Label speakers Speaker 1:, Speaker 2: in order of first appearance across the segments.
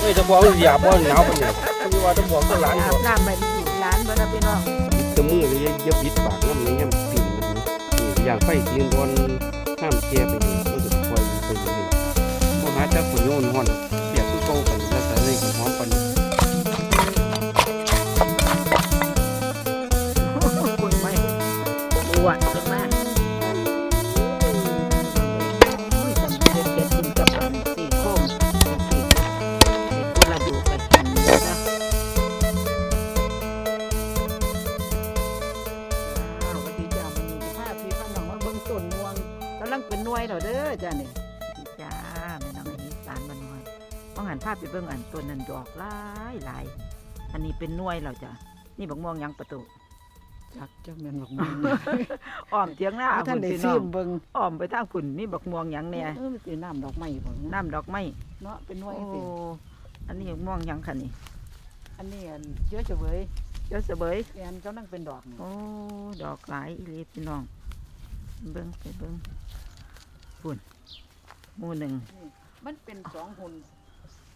Speaker 1: เฮ้ยจะบอกว่าอย่าบ่หนาวปานนี้ที่ว่าจะบอกก็หลาน
Speaker 2: อา
Speaker 1: บ่
Speaker 2: บน้ำไปอยู่ร้านบ่นะพี่น้องยิบ
Speaker 1: ตะมือเลยอย่าบิดปากน้ำนี้ย่ำปิ่นมันนี่อย่างไฟตีนบอลน้ามเชียไปนี่ก็จะคอยไปนี่พวกหาจักผู้โยนห่อนเปียกคือเก่ากันแล้วแต่เลยหอมปานนี้
Speaker 2: จ้านี่จ้าแม่น้องไอ้อีสานบ้านน้อยต้องหันภาพไปเบิ่งอันต้นนั้นดอกหลายหลายอันนี้เป็นหน่วยแล้วจ้ะนี่บักม่วงยังประตู
Speaker 3: จักจักแม่นบักม่วง
Speaker 2: อ้อมเทียงหน้า
Speaker 3: ท่านได้
Speaker 2: พี่
Speaker 3: ซิ
Speaker 2: อง
Speaker 3: มเบิ่ง
Speaker 2: อ้อมไปทางฝุ่นนี่บักม่วงหยังเนี่ย
Speaker 3: เออมันสิน้ำดอกไม้บ่
Speaker 2: น้ำดอกไม้
Speaker 3: เนาะเป็นหน่วย
Speaker 2: โอ้
Speaker 3: สิ
Speaker 2: อันนี้บักม่วงหยังค่ะนี่
Speaker 3: อันนี้อันเยอะจะเว้ย
Speaker 2: เจ้าเสบย
Speaker 3: แอนกำลังเป็นดอกนี่
Speaker 2: โอ้ดอกหลายอีหลีพี่น้องเบิ้งไปเบิ้งฝุ่น หมู่หนึ่ง
Speaker 3: มันเป็นสองหุ่น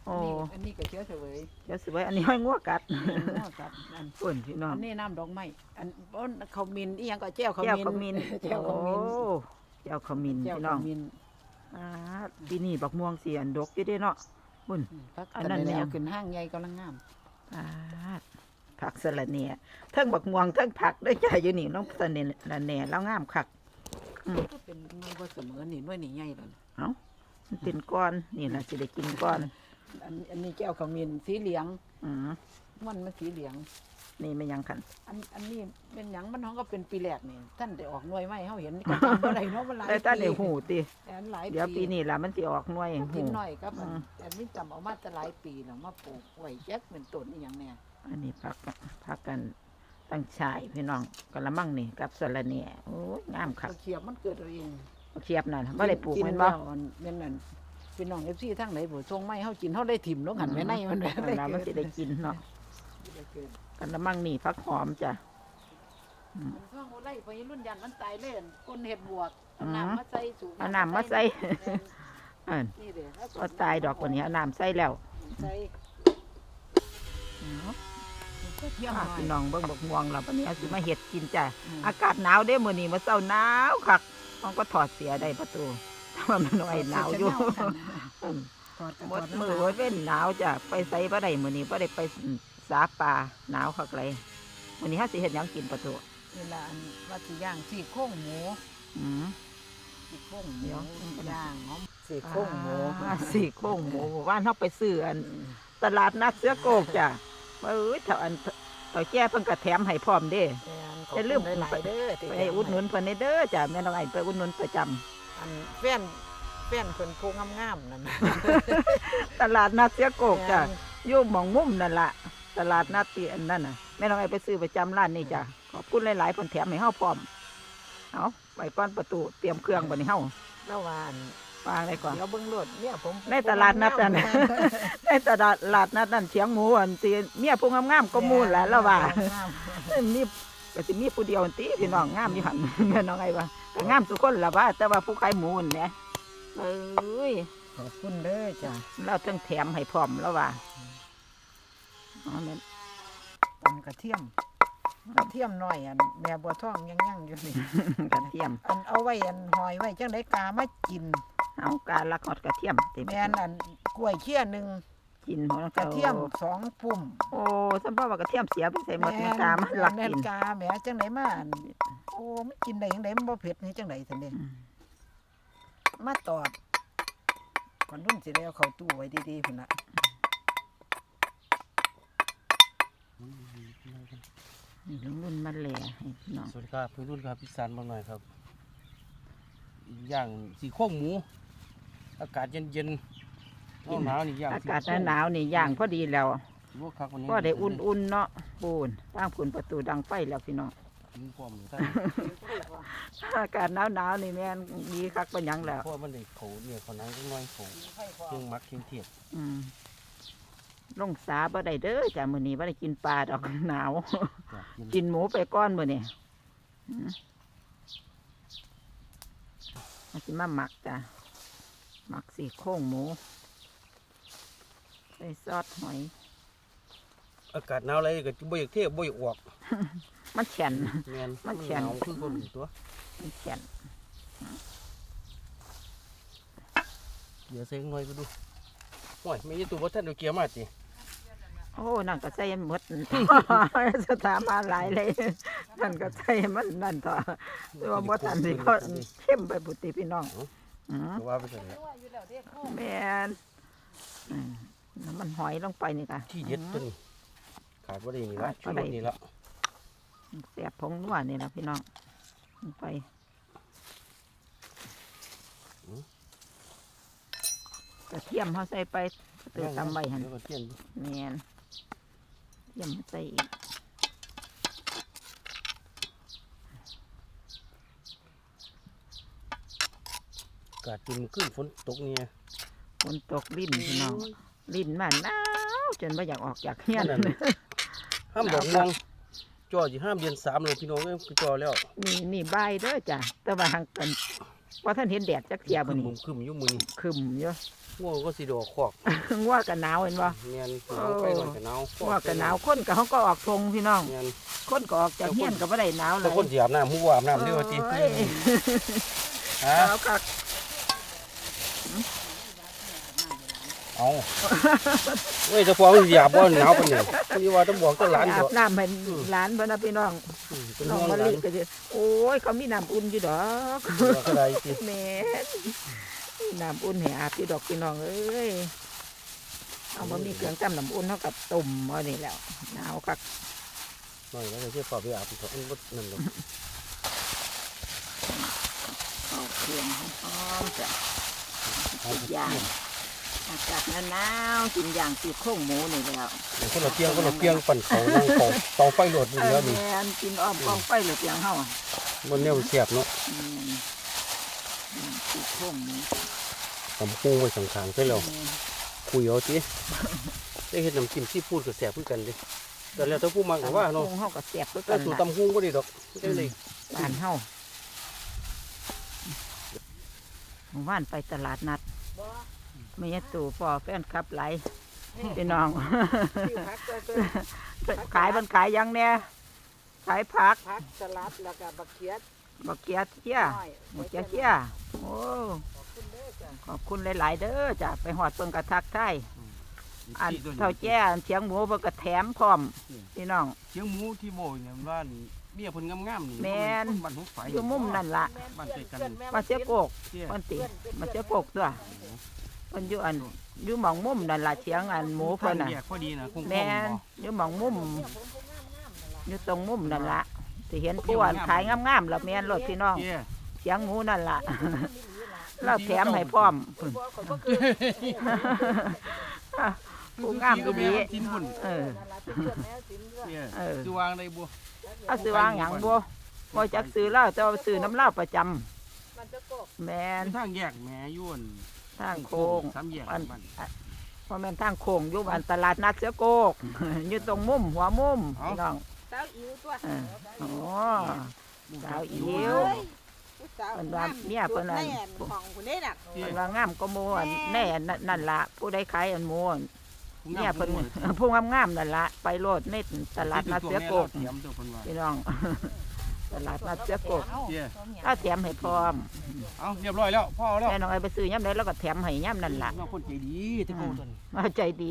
Speaker 2: โอ้
Speaker 3: อันนี้อันนี้ก็เชื้อเฉวย
Speaker 2: เจ้าเสบยอันนี้ห้อยงัวกัด
Speaker 3: เนาะครับอัน
Speaker 2: ฝุ่นพี่น้อง
Speaker 3: อันนี้น้ำดอกไม้อันอ้นเขามินอีหยังก็แจ้วเขา
Speaker 2: แก้ว
Speaker 3: มิน
Speaker 2: ขมิ้น
Speaker 3: แจ้วเขามิน
Speaker 2: โอ้แก้วขมิ้น
Speaker 3: แจ้ว
Speaker 2: พี่น้
Speaker 3: เขา
Speaker 2: อง
Speaker 3: มิน
Speaker 2: อ่าปีนี้บักม่วงเสียนดกอยู่เด้เนาะ
Speaker 3: อืมพัก
Speaker 2: อั
Speaker 3: อั
Speaker 2: น
Speaker 3: น
Speaker 2: นั้
Speaker 3: นั้นน
Speaker 2: แนว
Speaker 3: แนวขึ้นห้างใหญ่กำลังงาม
Speaker 2: อ่าผักสลัดเนี่ยเทั้งบักม่วงเทั้งผักด้วยใจอยู่นี่น้องสลัดแหน่แล้วงามคัก
Speaker 3: ก็เป็นหน่วยบ่เสมอนี่หน่วยนี่ใหญ่แล้วนะ
Speaker 2: มันเป็นก้อนนี่นะสิได้กินก้อน
Speaker 3: อันอันนี้แก้วเขามินสีเหลือง
Speaker 2: อืม
Speaker 3: มันมันสีเหลือง
Speaker 2: นี่ไม่ยังขัน
Speaker 3: อันอันนี้เป็นหยังมันท้องก็เป็นปีแรกนี่ท่านได้ออกหน่วยไหมเขาเห็นก็จำบ่ได้เนาะมันหลาย
Speaker 2: แต่ตาเดี๋ยวหูติ
Speaker 3: แต่อันหลาย
Speaker 2: เดี๋ยวปีนี้ล่ะมันสิออกหน่วย
Speaker 3: มัน
Speaker 2: หู
Speaker 3: กินหน่อยครับอัน
Speaker 2: อืม
Speaker 3: แต่นี่จำเอามาแต่หลายปีแล้วมาปลูกไว้แยกเป็นต้นนี่อย่างแน่
Speaker 2: อันนี้ผักผักกันตั้งชายพี่น้องกะละมังนี่กับสลัดเนี่ยโอ้ยงามคัก
Speaker 3: ตะเขียบมันเกิดเอาเอง
Speaker 2: เทียบนั่นไม่ได้ปลูก
Speaker 3: กิ
Speaker 2: แมัน
Speaker 3: แล้
Speaker 2: บ่
Speaker 3: วอันเป็นนั่นพี่น้องเอฟซีทั้งไหนบ่ทรงไม้เฮากินเฮาได้ถิ่มลงหันไว้ในมันแบบ
Speaker 2: นั่นล่ะมันสิได้กินเนาะกะละมังนี่ผักหอมจ้ะ
Speaker 3: มันท่องบ่ไล่ไปรุ่นยันมันตายเลยอั่นคนเฮ็ดบวกเอาน้ำมาใส่สูง
Speaker 2: เอาน้ำมาใส่ อัน
Speaker 3: นี่เด้อ
Speaker 2: ก็ตายดอกกว่านี้เอาน้ำใส่แล้ว
Speaker 3: ใส่
Speaker 2: เอา
Speaker 3: เที่ยว
Speaker 2: อ่า
Speaker 3: หน่อย
Speaker 2: พี่น้องเบิ่งบักม่วงเราปานนี้เอาสิมาเฮ็ดกินจ้ะ
Speaker 3: อืม
Speaker 2: อากาศหนาวเด้มื้อนี้มื้อเช้าหนาวคัก ต้องก็ถอดเสียได้ประตูถ้ามันน้อยหนาวอยู่อืม
Speaker 3: ถอด
Speaker 2: หม
Speaker 3: ถอ
Speaker 2: ด
Speaker 3: น้ำ
Speaker 2: มือไว้เป็นหนาวจ้ะไปไสบ่ได้มื้อนี้บ่ได้ไปสาป่าหนาวคักเลยมื้อนี้เฮาสิเฮ็ดหยังกินประตู
Speaker 3: เวลาอันว่าสิย่างซี่โครงหมู
Speaker 2: อืม
Speaker 3: ซี่โครงห
Speaker 2: เดี๋
Speaker 3: มู
Speaker 2: ยว
Speaker 3: ย่างหอมซี่โครงหมู
Speaker 2: อ่าสี่โครงหมูว่านเฮาไปซื้ออัน ตลาดนัดเสือโกกจ้ะเอ้ยถ้าอันเต่าแก่เพิ่นก็แถมให้พร้อมเด้ อย่าลืม
Speaker 3: หลายๆเด้อที่
Speaker 2: ไปอุดหนุนเพิ่นให้เด้อจ้ะแม่น้องไอ้ไปอุดหนุนประจำ
Speaker 3: อันแฟนแฟนคนผู้งามๆนั่นน่ะ
Speaker 2: ตลาดนัดเสือโกกจ้ะอยู่หม่องมุมนั่นล่ะตลาดนัดที่อันนั้นน่ะแม่น้องไอ้ไปซื้อประจำร้านนี้จ้ะขอบคุณหลายๆเพิ่นแถมให้เฮาพร้อมเอาไปก่อนประตูเตรียมเครื่องบัดนี้เฮา
Speaker 3: แล้วว่าอัน
Speaker 2: วางได้ก่อน
Speaker 3: เดี๋ยวเบิ่งรถเนี่ยผม
Speaker 2: ในตลาดนัดนั่นน่ะในตลาดนัดนั่นเชียงหมูอันที่เมียผู้งามๆก็มูลแหละแล้วว่านี่ ก็สิมีผู้เดียวติพี่น้องงามอยู่หันแม่น้องไอ้ว่าก็งามทุกคนละว่าแต่ว่าผู้ขายหมูนี่แหละเอ้ย
Speaker 3: ขอบคุณเด้อจ้ะ
Speaker 2: เราทั้งแถมให้พร้อมแล้วว่าอ๋อแม่น
Speaker 3: อันกระเทียมกระเทียมหน่อยอันแม่บัวทองยังยังอยู่นี่
Speaker 2: กระเทียม
Speaker 3: อันเอาไว้อันหอยไว้จังไดกามากิน
Speaker 2: เอาการละขอดกระเทียมติ
Speaker 3: แม่นอันกล้วยเคี่ยหนึ่ง
Speaker 2: กินหัว
Speaker 3: กระเทียมสองปุ่ม
Speaker 2: โอ้สัมภาว่ากระเทียมเสียไปใส่หมดในกามันหลัก
Speaker 3: แม่
Speaker 2: กิน
Speaker 3: กาแหม่จังไดมาอันโอ้ไม่กินได้ยังไดมันบ่เผ็ดนี่จังไดซั่นเด้
Speaker 2: อืม
Speaker 3: มาตอดก่อนรุ่นสิได้เอาเข้าตู้ไว้ดีๆพุ่นน่ะ
Speaker 2: นี่ลุงรุ่นมันแหล่ให้พี่น้อง
Speaker 1: สวัสดีครับพี่รุ่นครับพี่สานบางหน่อยครับย่างสีโครงหมู อากาศเย็นเย็นๆหนาวๆนี่ย่าง
Speaker 2: อากาศหนาวๆนี่ย่างพอดีแล้ว
Speaker 1: ลวกคักวันนี้
Speaker 2: ก็ได้อุ่นๆเนาะปูนตั้งผุนประตูดังไฟแล้วพี่น้อง
Speaker 1: กินความท่าน
Speaker 2: อากาศหนาวๆนี่แม่นดีคักเป็นหยังแล้ว
Speaker 1: เพราะว่ามันได้เขาเนี่ยเขานังจังน้อยเขาเครื่องหมักเครื่องเทศ
Speaker 2: อืมลงสาบ่ได้เด้อจ้ะมื้อนี้บ่ได้กินปลาดอก หนาว
Speaker 1: จ้ะกิน
Speaker 2: กินหมูไปก้อนมื้อนี้อืมมาสิมาหมักจ้ะหมักสี่โครงหมู ใส่ซอสหอย
Speaker 1: อากาศหนาวอะไรก็บ่อยากเทบ่อยากออก
Speaker 2: มันแข็ง
Speaker 1: แม่น
Speaker 2: มันแข็ง
Speaker 1: หนาวคือคนตัว
Speaker 2: มันแข็ง
Speaker 1: เดี๋ยวใส่หน่อยก็ดูโอ้ยไม่ใช่ตัวบ่ทันเอาเกียร์มาติ
Speaker 2: โอ้นั่นก็ใส่หมดสถามาหลายเลยนั่นก็ใส่มันนั่นต่อตัวบ่ทันสิเขาเข้มไปบุตรีพี่น้องอืม
Speaker 1: ก็ว่าไปซั่นแหละ
Speaker 3: ว่าอยู่แล้วเด้โค้ง
Speaker 2: แม่นอืม น้ำมันหอยลงไปนี่ค่ะ
Speaker 1: ที่เด็ดตัวนี้ขาดบ่ได้นี่ละ
Speaker 2: ขา
Speaker 1: ชุ
Speaker 2: ด
Speaker 1: ด
Speaker 2: บ่ได้
Speaker 1: นี่ละ
Speaker 2: เสียบผงนัวนี่ละพี่น้องลงไปกระเทียมเขาใส่ไปตือตำใบหัน
Speaker 1: เดี๋ยวก็เทียน
Speaker 2: แมนเทียมใส่อีก
Speaker 1: อากาศจนขึ้นฝนตกเนี่ย
Speaker 2: ฝนตกลิ้นพี่น้อง ลิ้นมันหนาวจนไม่อยากออกจากเฮียน
Speaker 1: นั่นห้ามดอกมองจ่อสิห้ามเดือนสามเลยพี่น้องเอ้ยคือจ่อแล้ว
Speaker 2: นี่นี่ใบายเด้อจ้ะแต่ว่าทางกันว่าท่านเห็นแดดจักเทียบ
Speaker 1: ขึ้น
Speaker 2: นี่
Speaker 1: มุมขึ้นอยู่มือนี่
Speaker 2: คึมอยู่
Speaker 1: ง่วงก็สิดอกขอก
Speaker 2: ง่วกันหนาวเห็นบ่
Speaker 1: เงียนหนาวไปหน่อยก็หนาว
Speaker 2: ง่วกันหนาวคนกับเขาก็ออกทงพี่น้อง
Speaker 1: เงียน
Speaker 2: คนก็ออกจากเฮียนก็บ่ได้หนาวเล
Speaker 1: แต่
Speaker 2: ย
Speaker 1: คนสิอาบน้ำหูว่าอาบน้ำเด้อว่าติ
Speaker 2: โอ้ย
Speaker 1: ฮะ
Speaker 2: หนาวคัก
Speaker 1: เอาเฮ้ยเจะฟ้าของสิอาบบ่หนาวปานนี้นี่ว่าต้องบอกเจ้าหลาน
Speaker 2: อา
Speaker 1: เถ
Speaker 2: บ
Speaker 1: อะ
Speaker 2: น้ำให้หลานบ่นะพี่น้อง
Speaker 1: อืมเป็น
Speaker 2: น้อง
Speaker 1: ห่วง
Speaker 2: มะ
Speaker 1: หลา
Speaker 2: ลิ
Speaker 1: น
Speaker 2: ก็สิโอ้ยเขามีน้ำอุ่นอยู่ดอก
Speaker 1: ว่าก็ได้สิ
Speaker 2: แม่นมีน้ำอุ่นให้อาบอยู่ดอกพี่น้องเอ้ยเอาบ่มีเครื่องจำน้ำอุ่นเท่ากับตุ่มเอานี่แหล้วหนาวคัก
Speaker 1: หน่อยแล้วจะเชื่อฝ่าไปอาบเถอะมันบ่นั่นดอก
Speaker 2: เอาเครื่องหอมๆจ้ะ
Speaker 1: เอา
Speaker 2: ย่าง อากาศหนาวๆกินอย่างสีโครงหมูนี่แล้ว
Speaker 1: เดี๋ยวคนละเตียงคนละเตียงปั่นเขานั่งเขาเตาไฟโหลดอยู่แล้วนี่
Speaker 2: แม่นกินอ้อมกองไฟหรือเพียงเฮาอะ
Speaker 1: มันแนวเสียบเนาะ
Speaker 2: อืมย่างสีโครงหมู
Speaker 1: ตำพุงไว้สังขารใช่แล้ว
Speaker 2: แม่น
Speaker 1: คุยเอาติได้เห็นน้ำจิ้มที่พูดกับแสบเพื่อกันเลยแต่แล้วถ้าผู้มักก็ว่าเนาะ
Speaker 2: ตำบักหุ่งเฮาก็แซ่บคือ
Speaker 1: แต่
Speaker 2: กัน
Speaker 1: สูตร
Speaker 2: ล่ะ
Speaker 1: ตำพุงก็ดีดอกไม่ได้เลย
Speaker 2: บ้านเฮาหมู่บ้านไปตลาดนัด
Speaker 3: บ่
Speaker 2: ไม่ยตู่พอแฟนคลับไหลายพี่น้อง
Speaker 3: สิวพักก็คือ
Speaker 2: ขายมันขายยังเนี่ยขายผัก
Speaker 3: พักสลัดแล้วก็บักเขียด
Speaker 2: บักเกียเที่ย
Speaker 3: น้อย
Speaker 2: บักเกียเที่ยโอ้
Speaker 3: ขอบคุณเด้อจ้ะ
Speaker 2: ขอบคุณหลาย ๆ เด้อจ้ะไปหอดเปิงกระทักไทยอันเท่าแจ้อันเชียงหมูเปิงกระแถมพร้อมพี่น้อง
Speaker 1: เชียงหมูที่โบยเนี่ยมันว่าเบี้ยเพิ่นงามๆนี่
Speaker 2: แม่น
Speaker 1: บ้านหัวไฟ
Speaker 2: อยู่มุมนั่นละ
Speaker 1: บ้านใกล้กัน
Speaker 2: มาเสียโกก
Speaker 1: เตี้ย
Speaker 2: มันติมาเสียโกกตัว มันอยู่อันอยู่หมองมุมนั่นละเชียงอันหมูเพิ่นน่ะ
Speaker 1: แยกพอดีนะคง
Speaker 2: แม่นอยู่หมองมุมอยู่ตรงมุมนั่นละสิเห็นผู้อันขายงามๆแล้วแม่นรถพี่น้อง
Speaker 1: เตี้ย
Speaker 2: เสียงหมูนั่นล่ะ เราแถมให้พร้อม
Speaker 3: บ่ข่อยบ่คือ
Speaker 2: ผู้งามดีดี
Speaker 1: กินหุ่น
Speaker 2: เออ
Speaker 3: นั่นล่ะเป็นเพื่อนแม่สินเพื่อน
Speaker 1: เตี้ย
Speaker 2: เออ
Speaker 1: สิวางได้บ่
Speaker 2: เอาซื้อวางหยังบ่บ่จักซื้อเหล้าแต่ว่าซื้อน้ำเหล้าประจำ
Speaker 3: มันจะกบ
Speaker 2: แม่น
Speaker 1: เป็นทางแยกแหม่ยวน
Speaker 2: ทางโค้ง
Speaker 1: สามแยก
Speaker 2: อัน
Speaker 1: บ้าน
Speaker 2: เพราะแม่นทางโค้งอยู่บ้านตลาดนัดเสือโกกอยู่ตรงมุมหัวมุมพี่น้อง
Speaker 3: สาวอิ๋วตัว
Speaker 2: เออโอ้สาวอิ๋ว
Speaker 3: ผู้สาว
Speaker 2: เพิ่นว่าเมียเพิ่นนั่น
Speaker 3: แม่ของผู้นี้น่ะ
Speaker 2: เพิ่นว่างามก็หมูอันแน่นั่นนั่นล่ะผู้ใดขายอันหมูอันเนี่ยเพิ่นผู้งามๆนั่นล่ะไปโลดในตลาดนัดเสือโกก
Speaker 1: เตรียมตัวเพิ่นว่า
Speaker 2: พี่น้อง ตลาดนัดเสือโกก
Speaker 1: เตี้ย
Speaker 2: ก็แถมให้พร้อม
Speaker 1: เอาเรียบร้อยแล้วพ่อเอาแล้ว
Speaker 2: แม่น้องไอ้ไปซื้อย่ำได้แล้วก็แถมให้ย่ำนั่นล่ะ
Speaker 1: น้องคนใจดีที่เขาตัวนี้
Speaker 2: มาใจดี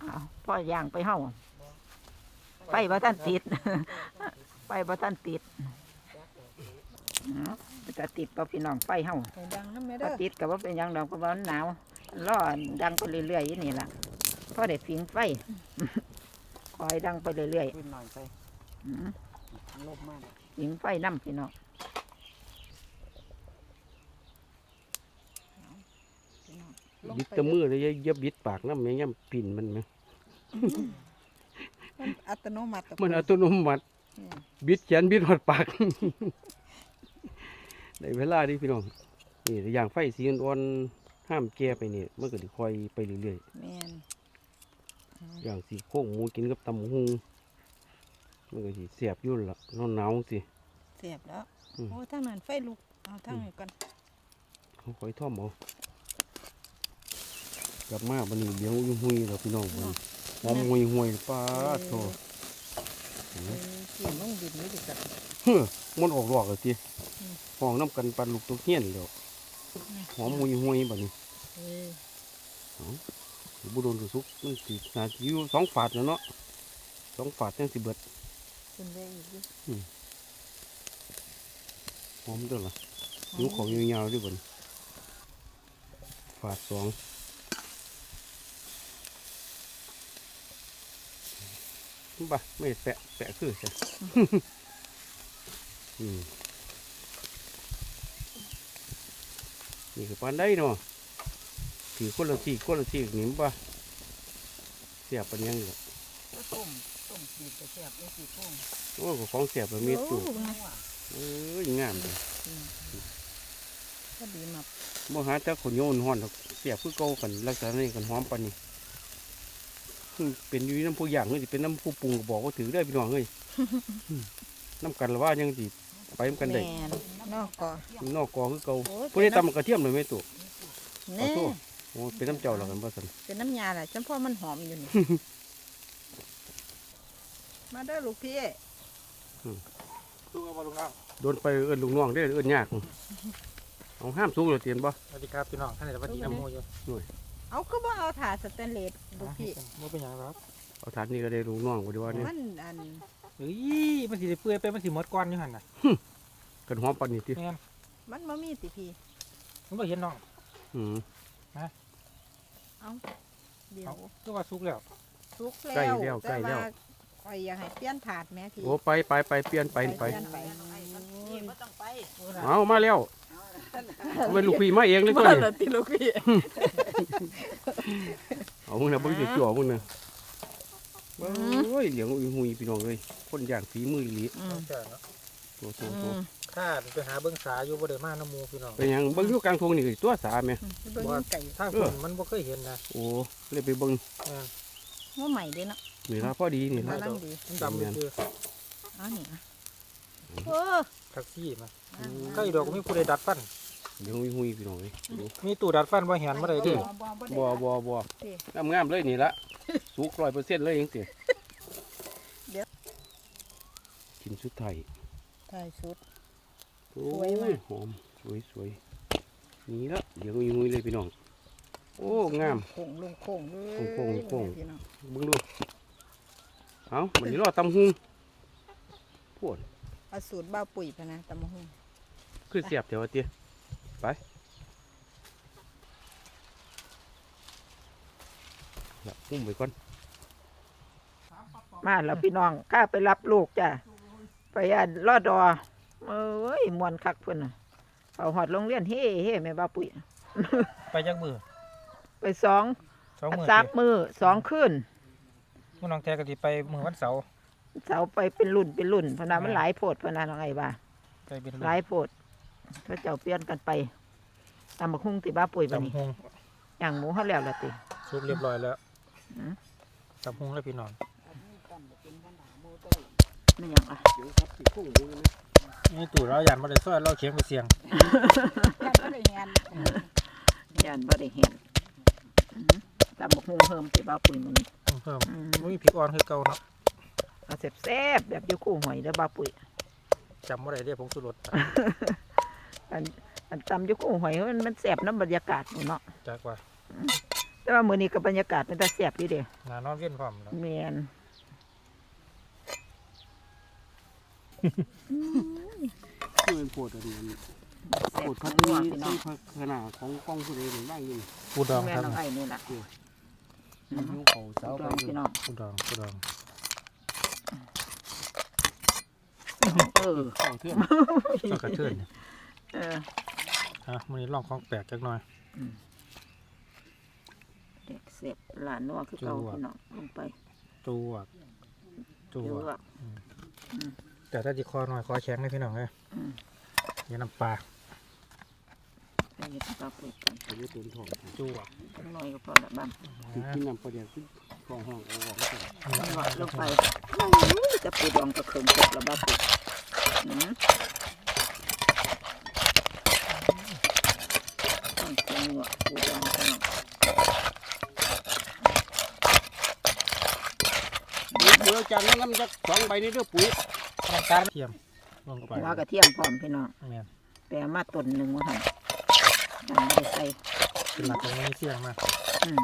Speaker 2: เอาพ่อย่างไปเฮาไปบ่ท่านติด ไปบ่ท่านติดเอาจะติดบ่พี่น้องไปเฮา
Speaker 3: ให้ดังนำแม่
Speaker 2: บ่
Speaker 3: เด้อ
Speaker 2: ติดก็บ่เป็นหยังดอกเพราะว่ามันหนาวรอดังไปเรื่อยๆอยู่นี่ล่ะพอได้ผิงไฟคอยดังไปเรื่อย
Speaker 1: ขึ้นหน่อยไป
Speaker 2: ๆ อืม
Speaker 1: ลบมาก
Speaker 2: ผิงไฟนํพี่น้อง
Speaker 1: บิดแตะมือเลยอย่าบิดปากน้ำแม่ย่ำปิ่นมันไหม
Speaker 3: มันอัตโนมัติ
Speaker 1: มันอัตโนมัติบิดแขนบิดหอดปาก ได้เวลาดิพี่น้องนี่อย่างไฟสีอ่อนๆห้ามแก่ไปนี่มันก็สิค่อยไปเรื่อย
Speaker 3: แม่น
Speaker 1: ๆอย่างสีโค้งหมูกินกับตำบักหุง มันก็สิเสียบอยุ่นนละนอนหนาวสิ
Speaker 3: เสียบแล้ว
Speaker 1: อืม
Speaker 3: โอ้ทางนั้นไฟลุก เอาทางนี้ก่อน
Speaker 1: เขาค่อยท่อมเอากลับมาบันนี้เลี้ยงอุ้ยหุยเราพี่น้องบัดนหอมหุยหุยป้าดโตเห็นไหม
Speaker 2: กินลงดินนี่ดิจ้ะ
Speaker 1: เฮ้อมันออกดอกเลยทีห้องน้ำกันปันลูกตัวเฮี้ยนเดียวหอมหุยหุยบัดนี้
Speaker 2: เออ
Speaker 1: บุโดนสุกมันสินาทีอยู่สองฝาดแล้วเนาะสองฝาดจังสิเบิด
Speaker 2: ขึ้นได้อีกดิ
Speaker 1: หอมเด้วยล่ะหิวของยาวๆด้วยบัดนฝาดสองบ่ะไม่แปะแปะคือใช่อืมนี่คือปานได้เนาะถือคนละทีคนละทีนี่มันบ่ะเสียบปันยังอยู่
Speaker 2: ก็ต้ม ต้มสีกระแทบได้สีโค้ง
Speaker 1: โอ้ก็ของเสียบมันมีตู้เอ้ยงามเลย
Speaker 2: ก็ดีมา
Speaker 1: บ่หาแต่คนโยนฮ้อนดอกเสียบคือเก่ากันลักษณะนี้กันหอมปานนี้คือเป็นอยู่น้ำผู้อย่างเฮ้ยสิเป็นน้ำผู้ปรุงก็บอกว่าถือได้พี่น้องเฮ้ยอืมน้ำกันละว่ายังสิไปนำกันได้
Speaker 2: แม่นนอกก็
Speaker 1: นอกกอคือเก่า
Speaker 2: โอ้ย
Speaker 1: ผู้ได้ตำกระเทียมเลยไหมตู่
Speaker 2: แน่
Speaker 1: โทษโอ้เป็นน้ำเจ้าแล้วกันบ่ซั่น
Speaker 2: เป็นน้ำยาแหละฉันพ่อมันหอมอยู่นี่ มาเด้อลูกพี่
Speaker 4: สู้กับลุงครับ
Speaker 1: โดนไปเอิ้นลุงน้องได้อเอิ้นยากเอาห้ามสูงเลยเตียนบ่
Speaker 4: สวัสดีครับพี่น้องท่านสวัสดีน้ำมูอยู่
Speaker 2: เอาก็บ่เอาถาดสแตนเลสลูกพี่
Speaker 4: มูเป็นอย่างครับ
Speaker 1: เอาถาดนี้ก็ได้ลุงน้องบ่ดีว่านี่
Speaker 2: มันอัน
Speaker 4: เฮ้ยมันสีเปื่อยไปมันสีหมดก้อนอยู่หันน่ะ
Speaker 1: กันหอมปานนี้ติ
Speaker 4: แม่น
Speaker 2: มันบ่มีติพี่
Speaker 4: มันบ่เห็นน้อง
Speaker 1: อืม
Speaker 2: เอาเดี๋ยว
Speaker 4: เอาคือว่าสุกแล้ว
Speaker 2: สุก
Speaker 1: ใกล้
Speaker 2: แล้ว
Speaker 1: แล้วใกล้แล้ว
Speaker 2: ต่า ข่อยอยากให้เปลี่ยนถาดแม่พี่
Speaker 1: โอ้ไปไปไปเปลี่ยนไปไป
Speaker 2: เปลี่ยนไปบ่ต้องไป
Speaker 1: เอามาแล้วเอาเป็นลูกพี่มาเองเลยตัว
Speaker 2: บ่
Speaker 1: นี้
Speaker 2: ละติลูกพี่
Speaker 1: เอามึงนะเบิ่งสิจ่อมึงนะโอ้ยเหลียงอุ้ยหุยพี่น้องเอ้ยคนอย่างฝีมืออีหลี
Speaker 2: อืม
Speaker 4: เจ้าเนาะ
Speaker 1: โตโต
Speaker 2: อื
Speaker 1: โต
Speaker 2: ม
Speaker 4: ถ้าไปหาเบิ้งสาอยู่บ่ได้มาน้ำมูพี่น้อง
Speaker 1: เป็นหยังเบิ่งอยู่กลางทงนี่คือตัวสาแม่
Speaker 2: เบิ่งไก่
Speaker 4: ทางคนมันบ่เคยเห็นนะ
Speaker 1: โอ้เลยไปเบิ่ง
Speaker 4: แม่น
Speaker 2: ว่าใหม่เด้เนาะ
Speaker 1: นี่ละพอดีนี่
Speaker 2: กำ
Speaker 1: ละ
Speaker 2: ลังดี
Speaker 4: มันดำเลยคือ
Speaker 2: เอันนี้นะโอ้
Speaker 4: แท็กซี่มาก็อีดอกก็มีผู้ใดดัดฟัน
Speaker 1: เหลียงอุ้ยหุยพี่น้องเอ้ยดู
Speaker 4: มีตู้ดัดฟันบ่เห็นบ่ได้เดิ
Speaker 1: บ่บ่บ่งามงามๆเลยนี่ละสุก100%เลยจังซี่กินสุดไทาย
Speaker 2: ถ่ายชุด
Speaker 1: โอ้
Speaker 2: สวยมาก
Speaker 1: ยหอมสวยสวยนี่ละเหลียงอุ้ยหุยเลยพี่น้องโอ้งาม
Speaker 2: โค้งลงโค้งเลย
Speaker 1: โค้งโค้ง
Speaker 2: พี่น้อง
Speaker 1: เบิ่งดู เอามันนี้รอตำหุงปวด
Speaker 2: เอาสูตรบ้าวปุ๋ยพะนะตำมะฮุ่ง
Speaker 1: คือเสียบเดี๋ยวว่าเตี้ยไปละหุ้มไปก่อน
Speaker 2: มาแล้วพี่น้องข้าไปรับลูกจ้ะไปอันรอดอเอ้ยมวนคักเพิ่นน่ะเอาหอดโรงเรียนเฮ้เฮ้แม่บ้าวปุ๋ย
Speaker 4: ไปจักมือ
Speaker 2: ไปสอง
Speaker 4: สองมือ
Speaker 2: สามมือสองคืน
Speaker 4: พี่น้องแท้ก็สิไปมื้อวันเสาร์
Speaker 2: เสาไปเป็นรุ่นเป็นรุ่นพะนะมันหลายโพดพะนะน้องไอ้บ้า
Speaker 4: ไปเป็น
Speaker 2: หลายโพดพระเจ้าเปลี่ยนกันไปตำบักหุ่งติบ้าวปุ๋ยบัดนี้
Speaker 4: ตำฮง
Speaker 2: อย่างหมูเขาแล้วละติ
Speaker 4: สุกเรียบร้อยแล้ว
Speaker 2: อืม
Speaker 4: ตำฮงแล้วพี่น้อง
Speaker 2: ไม่หยังอะ
Speaker 1: เดี๋ยวครับสิกุ้งมือนะ
Speaker 4: นี่ตู้เรายันบ่ได้ซอยเราเขียงไปเสียง
Speaker 2: ย่านบ่ได้เห็นอืมตำบักหุ่งเพิ่มติบ้าวปุ๋ยมัน
Speaker 4: เพิ่ม
Speaker 2: อืม
Speaker 4: บ่มีพริกอ่อนคือเก่าเนาะ
Speaker 2: เอาแซ่บๆแบบอยู่คู่หอยเด้อบ้าวปุ๋ย
Speaker 4: จำบ่ได้เด้ผงสุรส
Speaker 2: อันอันตำอยู่คู่หอยมันมันแซ่บน้ำบรรยากาศหมู่เนาะ
Speaker 4: จักว่า
Speaker 2: แต่ว่ามื้อนี้ก็บรรยากาศมันจะแซ่บอยู่เด้
Speaker 4: หน้านอนเว้นพร้อมแล้ว
Speaker 2: แม่น
Speaker 1: คือเป็นปวดอันนี้
Speaker 2: แซ่
Speaker 1: ป
Speaker 2: บ
Speaker 1: วดพั
Speaker 2: พั
Speaker 1: ด
Speaker 2: ก
Speaker 1: นี้
Speaker 2: พี่น้อ
Speaker 1: ที่
Speaker 2: ง
Speaker 1: ขนาดของกล้องผู้ใดหนึ่งบ้างนี่
Speaker 4: ปูดอง
Speaker 2: แม่
Speaker 4: ครับ
Speaker 2: น้องไอ้นี่ล่ะ
Speaker 1: มัน ยุ่งเขาเสา
Speaker 2: ล
Speaker 1: ไป
Speaker 2: อง
Speaker 1: นี่
Speaker 2: พี่น้อง
Speaker 4: ปูดองปูดอง
Speaker 2: เออ
Speaker 1: เข้าเทื่อน
Speaker 4: ก็กระเทือนเนี่ย
Speaker 2: เออ
Speaker 4: ฮะมื้อนี้ลองของแปลกจักหน่อย
Speaker 2: เด็กเสร็จหลานนัวคือเก่า
Speaker 4: จั่ว
Speaker 2: พี่น้องลงไป
Speaker 4: ตัวตั
Speaker 2: เดี๋ยว
Speaker 4: ว
Speaker 2: อะ
Speaker 4: แต่ถ้าจิคอหน่อยคอแข็งเลยพี่น้องเอ้ย
Speaker 2: อืม
Speaker 4: อย่าน้ำปลา
Speaker 2: เราจะต้องปลูกกัน
Speaker 1: อายุตุนทอง
Speaker 4: จู่
Speaker 2: อะน้อยก็พอละบ้าง
Speaker 1: คือกินน้ำประเดี๋ยวขึ้องห้องอาอกก่อน
Speaker 2: หวาลงไปจะปูดองกระเคืองจบละบ้างนะดองกันเดี๋ย
Speaker 1: จานนั้นมันจะสองใบนี้ด้วย
Speaker 4: ปุ๋ยกระเทียมลงไป
Speaker 2: ว่ากระเทียมพร้อมพี่น้อง
Speaker 4: แป
Speaker 2: ลมาต้นหนึ่งว่าหัน จังไม่ได้ใส่
Speaker 4: เป็นหลักตรงนี้เสี่ยงมาก
Speaker 2: อืม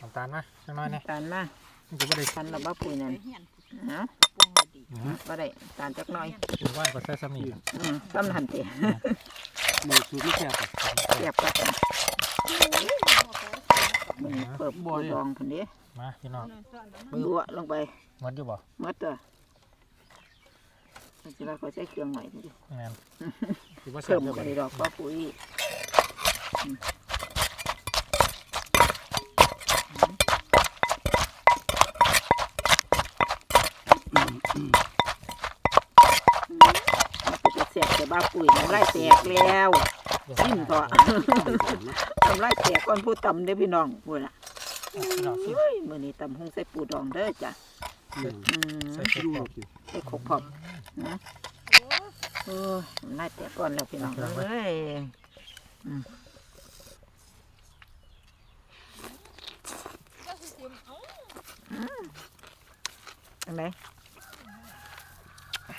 Speaker 4: น้ำตาลมาจังน้อยเนี่ย
Speaker 2: ตาลมา
Speaker 4: มันจะไม่ได้
Speaker 2: ทันระบ้าปุ๋ยนั่นเนาะ
Speaker 4: อื้อ
Speaker 2: บ่ได้ตาลจักหน่อย
Speaker 4: ถึงว่านก็ใส่สามี
Speaker 2: อืมซ้ำหันเตะ
Speaker 1: หมูสูตรไม่แซ่บอะ
Speaker 2: เสียบกับกันมึงเปิบบัวดองคนนี้
Speaker 4: มาพี่น้อง
Speaker 2: บัวลงไป
Speaker 4: หมดอยู่บ่
Speaker 2: หมัดตัว มันจะว่าเขาใช้เครื่องใหม่ดิ
Speaker 4: แม่นถือว่าเสี
Speaker 2: เพิ่
Speaker 4: ย
Speaker 2: ม
Speaker 4: บ
Speaker 2: ไป
Speaker 4: เลย
Speaker 2: ดอกก็ปุ๋ยอืมมันจะเสียบแต่บ้าปุ๋ยน้ำลายแตกแล้วซิมต่อทำลายแตกก่อนผู้ตำเด้อพี่น้องพูดละ
Speaker 4: พี่น้องสิ
Speaker 2: เฮ้ยมื้อนี้ตำหงใส่ปูดองเด้อจ้ะ
Speaker 1: อืม
Speaker 2: อืม
Speaker 4: ใส่เผ็ด
Speaker 1: ดู
Speaker 4: ก่
Speaker 1: หร
Speaker 4: อ
Speaker 1: อนกอยู่
Speaker 2: ใส่ขบพอบ นะโอ้ยทำลายแตกก่อนแล้วพี่น้องเอ้ยอืมอันไหน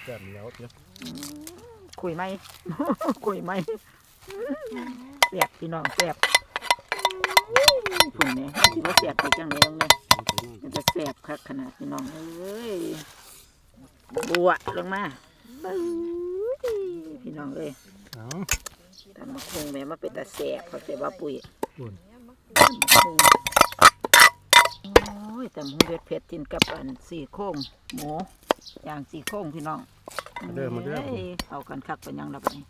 Speaker 1: แซ่บแล้วเดี๋ยว
Speaker 2: คุยไหมคุยไหมแสบพี่น้องแสบฝุ่นเนี่ยที่ว่าแสบไปจังเลยตรงนี้มันจะแสบคักขนาดพี่น้องเอ้ย บัวลงมาบึ้ยพี่น้องเอ้ย
Speaker 4: เอ้า
Speaker 2: ตำมะคงแม่มาเป็นตาแสบเขาใจว่าปุ๋ย
Speaker 4: บุญ
Speaker 2: ตำบักหุ่งโอ้ยตำหงเด็ดเผ็ดกินกับอันสี่โค้งหมูอย่างสี่โค้งพี่น้อง
Speaker 1: มาเด้อมาเด้อ
Speaker 2: อ้ยเอากันคักเป็นยังระบดนี้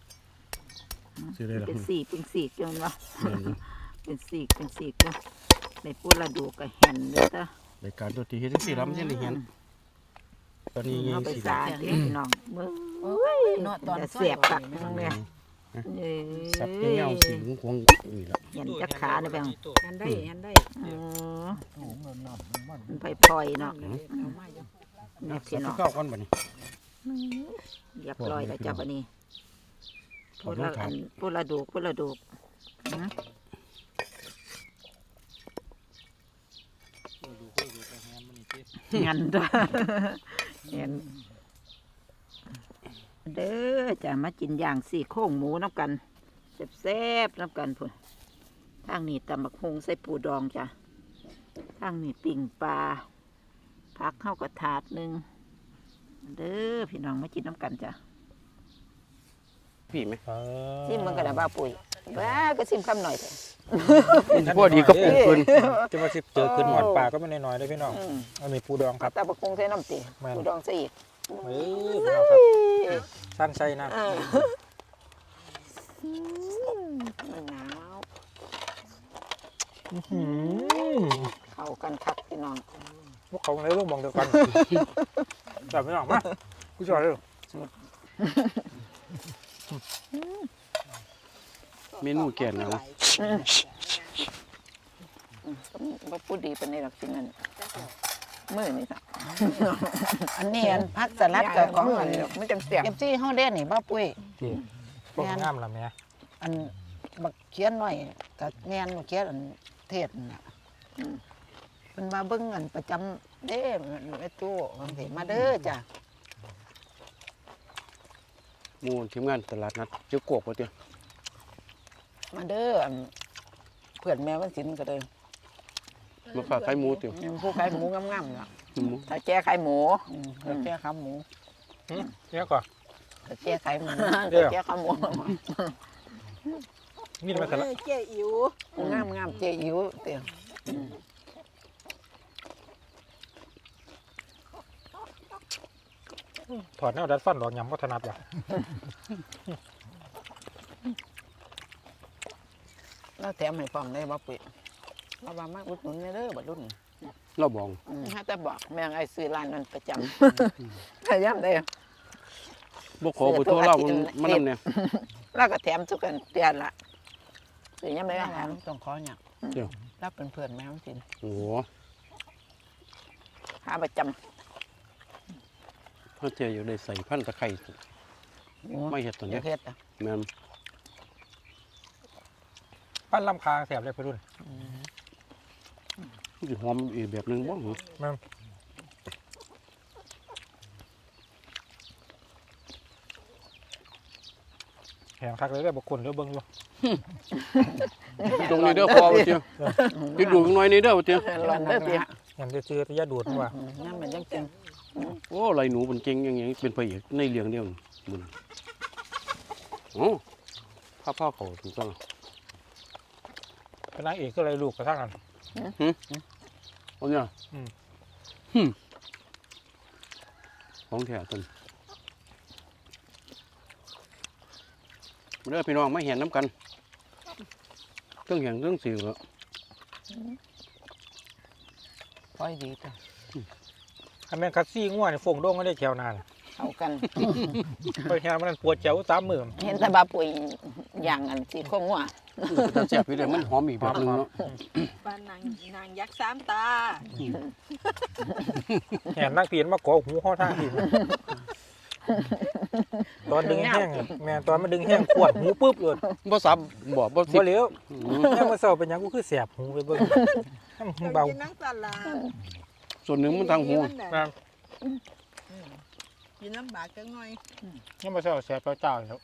Speaker 1: สิได้ล่ะ
Speaker 2: เป็นสี่เป็นสี่จังวะ
Speaker 1: แม่นอยู่
Speaker 2: เป็นสี่เป็นสี่จ้ะในปูละดูกระเห็นเลยจ้ะ
Speaker 1: รายการตัวที่เฮ็ดจังซี่ล่ะมันยังได้เห็น ตอนนี้ยั
Speaker 2: เอา
Speaker 1: ง
Speaker 2: ไป
Speaker 1: สิ
Speaker 2: สาดเด้อพี่น้องเมื่อ
Speaker 3: เนาะตอน
Speaker 2: จะเสียบกักเนี่ยเอ้ย
Speaker 1: สับเงี้ยวๆสิงควงนี่ล่ะ
Speaker 2: เห็นจักขาเนี่ยแบง
Speaker 3: ยันได้ยันได้
Speaker 2: อืมมันไปพลอยเนาะ
Speaker 3: เอามาอยู่
Speaker 2: นี่
Speaker 1: สั
Speaker 2: พี่
Speaker 1: บ
Speaker 2: น้อง
Speaker 1: ข้าวก่อนบัดนี้
Speaker 2: เรียบร้อยแล้วจ้าบันนี้
Speaker 1: ข
Speaker 2: พู
Speaker 1: อบ
Speaker 2: ด
Speaker 1: คุ
Speaker 2: ละ
Speaker 1: ณครั
Speaker 2: อั
Speaker 1: บ
Speaker 2: นพูดละดูกพูดละดูกนะงันจ้ะ เห็นเด้อจะมากินอย่างสี่โค้งหมูน้ำกันแซ่บๆน้ำกันพุ่นทางนี้ตำบักฮงใส่ปูดองจ้ะทางนี้ปิ่งปลาพักเข้ากระถาดหนึ่งเด้อพี่น้องมากินน้ำกันจ้ะ
Speaker 1: พี่ไหม
Speaker 4: เออ
Speaker 2: ซิมมันกระดาบ้าปุ๋ย บ้าก็ซิมคำหน่อยเถอะ
Speaker 1: พอดีกับปูเพิ่น
Speaker 4: จะมาสิเจอขึ้นหมอนปลาก็ไม่น้อยๆเลยพี่น้อง
Speaker 2: อืม
Speaker 4: เอามีปูดองครับ
Speaker 2: ตำบักฮงใส่น้ำตี
Speaker 4: แม่น
Speaker 2: ปูดองใส่อีก
Speaker 4: เฮ้ยพี่น้องครับสั้นใส่นะ
Speaker 2: เออมันหนาว
Speaker 4: อืม
Speaker 2: เข้ากันคักพี่น้อง
Speaker 4: พวกเขาในรูปมองเดียวกันจับพี่น้องมาผู้ชายเร็ว
Speaker 1: เมนูแก่นนะวะ
Speaker 2: บ่พูดดีเป็นในหลักสิ่งนั้นมือนี่จ้ะ
Speaker 3: อันนี้อันพักสลัดกับของอัน
Speaker 2: มันจังเสียง
Speaker 3: เอฟซีเฮาเด่นนี่บ้าปุ้ย
Speaker 4: ที่พวกงามละแม่
Speaker 3: อันบักเขียนหน่อยกับแม่นบักเขียนอันเทศน่ะมเพิ่นมาเบิ่งอันประจำเด้ไอ้ตู้ว่าสิมาเด้อจ้ะ
Speaker 1: หมู่ทีมงานตลาดนัดเจ้ากวกบ่เตี้ย
Speaker 3: มาเด้ออันเพื่อนแม่วันศิลป์ก็เลย
Speaker 1: มาฝากไข่หมูเตี้ย
Speaker 3: ยังผู้ขายหมูงามๆน่ะ
Speaker 1: หมู
Speaker 2: ถ้าแก้ไข่หมู
Speaker 3: อืมแล้วแก้ขาหมู
Speaker 4: เนี่ยก่อน
Speaker 3: แล้วแก้ไข่หมู
Speaker 4: เดี๋ยว
Speaker 2: แก้ไข่หมู
Speaker 4: มีดมากันละ
Speaker 2: เจ๊อิ๋ว
Speaker 3: งามงามๆเจอิ๋วเตียง
Speaker 4: ถอดแนวดัดฟันดอกยำก็ถนัดว่ะ
Speaker 3: แล้วแถมให้พร้อมได้บ่ปุ้ยเอาว่ามาอุดหนุนแม่เด้อบัดรุ่น
Speaker 1: เราบอง
Speaker 3: อืมถ้าแต่บอกแม่งไอ้ซื้อร้านนั้นประจำ
Speaker 2: พยายามได้
Speaker 1: บ่ขอบ่โทรเรามันมันนำเนี่ย
Speaker 2: แล้วก็แถมทุกกันเดือนละสิยัง
Speaker 3: ไม่
Speaker 2: ไม่
Speaker 3: ได้
Speaker 2: ได้
Speaker 3: หา
Speaker 2: หา
Speaker 3: ลูกต้องขอเนี่ย
Speaker 1: เดี๋ยว
Speaker 3: รับเป็นเพื่อนแม่วันศิลป์
Speaker 1: โอ้โห
Speaker 2: หาประจ
Speaker 1: เฮาเที่ยวอยู่ได้ใส่พันธุ์ตะไคร้
Speaker 3: โอ้
Speaker 1: ไม่เฮ็ดตัว
Speaker 3: อ
Speaker 1: เนี้
Speaker 3: ยายกเฮ็ดอะ
Speaker 1: แม่น
Speaker 4: ปั้นลำคางแสบเลยพี่รุ่น
Speaker 1: มันสิหอมอีกแบบหนึงบ่หรอ
Speaker 4: แหงคักเลยได้อบอกคนเด้อเบิ่งอยู่
Speaker 1: ตรงนี้เด้อพอบ่เจียวคิดดูข้างน้อยนี่เด้อบ่เจียว
Speaker 3: ร้อนเด้อเตี้ย
Speaker 4: เห็นได้ซื้อแต่อยาดูดว่า
Speaker 3: นั่นมันยังกิน
Speaker 1: โอ้ไรหนูมันเก่งอย่างเงี้ยเป็นพระเอกในเรื่องเดียวนี่มึงโอ้ผ้าผ้าเขาถูกต้อง
Speaker 4: เป็นนางเอกก็เลยลูกกระทั่งกัน
Speaker 1: เอาเนี่ย
Speaker 4: อืม
Speaker 1: หึของแท้ต้นมาเด้อพี่น้องมาเห็นน้ำกันเครื่องแห่งเครื่องสีแล้ว
Speaker 3: ค่อยดีจ้ะ
Speaker 4: อันแม่นคัสซี่ง่วนี่ฟงโด่งก็ได้แถวนาน
Speaker 3: เอากัน
Speaker 4: ไปแถวมันปวดเจ้าสามมือ
Speaker 3: เห็นแต่บาปุ๋ยอย่างอันสีโคงหัว
Speaker 1: แต่แซ่บพี่เลยมันหอมอีกแบบหนึงเนาะ
Speaker 5: บ้านนางนางยักษ์สามตา
Speaker 4: แหนนั่งเปลี่ยนมาเกาะหูห้อทางทีตอนดึงแห้งอะแม่นตอนมันดึงแห้งขวดหูปุ๊บเลย
Speaker 1: บ่ซับบ่บ่สิ
Speaker 4: บ่เหลียว
Speaker 1: อืม
Speaker 4: แม่มาเศร้าเป็นหยังกูคือแสบหูไปเบิ่งให้มันหูเบา
Speaker 5: กินนังตลาด
Speaker 1: ส่วนหนึ่งมันทางหู
Speaker 4: ครับ
Speaker 5: กินลำบากจังหน่อย
Speaker 4: ยังมาเศร้าแสบเจ้าๆแล้ว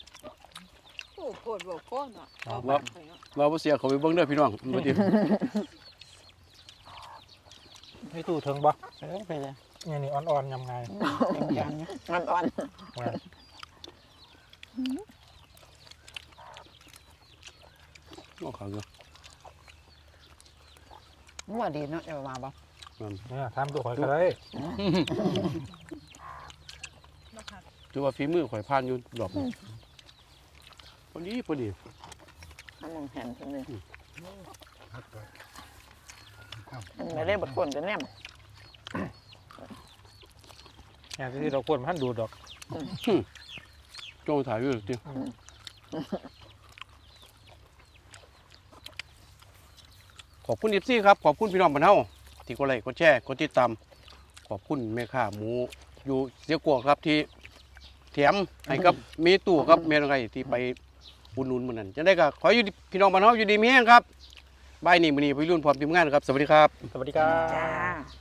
Speaker 5: โอ้โคตรบอกโคตรเนาะ
Speaker 4: ครับ
Speaker 5: ว่า
Speaker 1: ว่าบ่เสียเขาไปเบิ่งเด้อพี่น้องบ่ติ
Speaker 4: ให้ตู้ถึงบ่
Speaker 3: เออไปเลย
Speaker 4: นี่นี่อ่อนๆยำไง
Speaker 3: อย่างมันอ่อน
Speaker 4: แม่น
Speaker 1: เอาข้างเนาะ
Speaker 3: หัวดีเนาะจะมาบ่
Speaker 4: เนี่ยทำตัวข่อยก็ได้
Speaker 1: ถือว่าฝีมือข่อยผ่านอยู่รอบนี้พอดีพอดี
Speaker 3: อันนึงแผ่นตรงนี้มันไม่ได้บดคนกันแน่ม
Speaker 4: เนี่ยที่เราควรมันดูดดอก
Speaker 1: โจ้ถ่ายอยู่ติขอบคุณอีซี่ครับ ขอบคุณพี่น้องบ้านเฮาที่กดไลค์กดแชร์กดติดตาม ขอบคุณแม่ค้าหมูอยู่เสียกวครับที่ แถมให้กับมีตู้ครับเมนไรที่ไปอุดหนุนมื้อนั้นจะได้ก็ขออยู่ดีพี่น้องบ้านเฮาอยู่ดีมีแห้งครับบายนี้มื้อนี้พี่รุ่นพร้อมทีมงานครับ สวัสดีครับ
Speaker 4: สวัสดีครับ
Speaker 3: จ้า